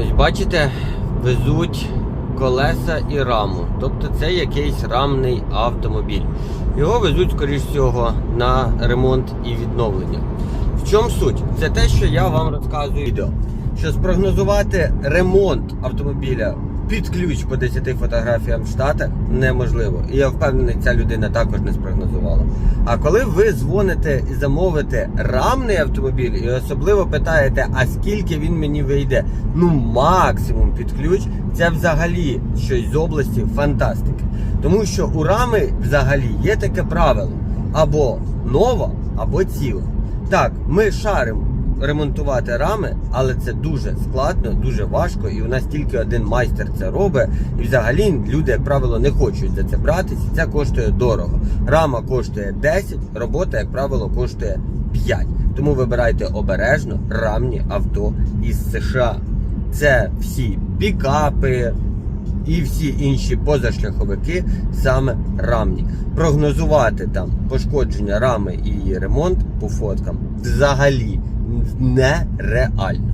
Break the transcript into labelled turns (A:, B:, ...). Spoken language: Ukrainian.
A: Ось бачите, везуть колеса і раму. Тобто це якийсь рамний автомобіль. Його везуть, скоріш всього, на ремонт і відновлення. В чому суть? Це те, що я вам розказую відео. Що спрогнозувати ремонт автомобіля під ключ по 10 фотографіям в Штатах неможливо. І я впевнений, ця людина також не спрогнозувала. А коли ви дзвоните і замовите рамний автомобіль, і особливо питаєте, а скільки він мені вийде, ну максимум під ключ, це взагалі щось з області фантастики. Тому що у рами взагалі є таке правило: або нова, або ціла. Так, ми шаримо ремонтувати рами, але це дуже складно, дуже важко, і у нас тільки один майстер це робить. І взагалі люди, як правило, не хочуть за це братись, і це коштує дорого. Рама коштує 10, робота, як правило, коштує 5. Тому вибирайте обережно рамні авто із США. Це всі пікапи, і всі інші позашляховики саме рамні. Прогнозувати там пошкодження рами і ремонт по фоткам взагалі нереально.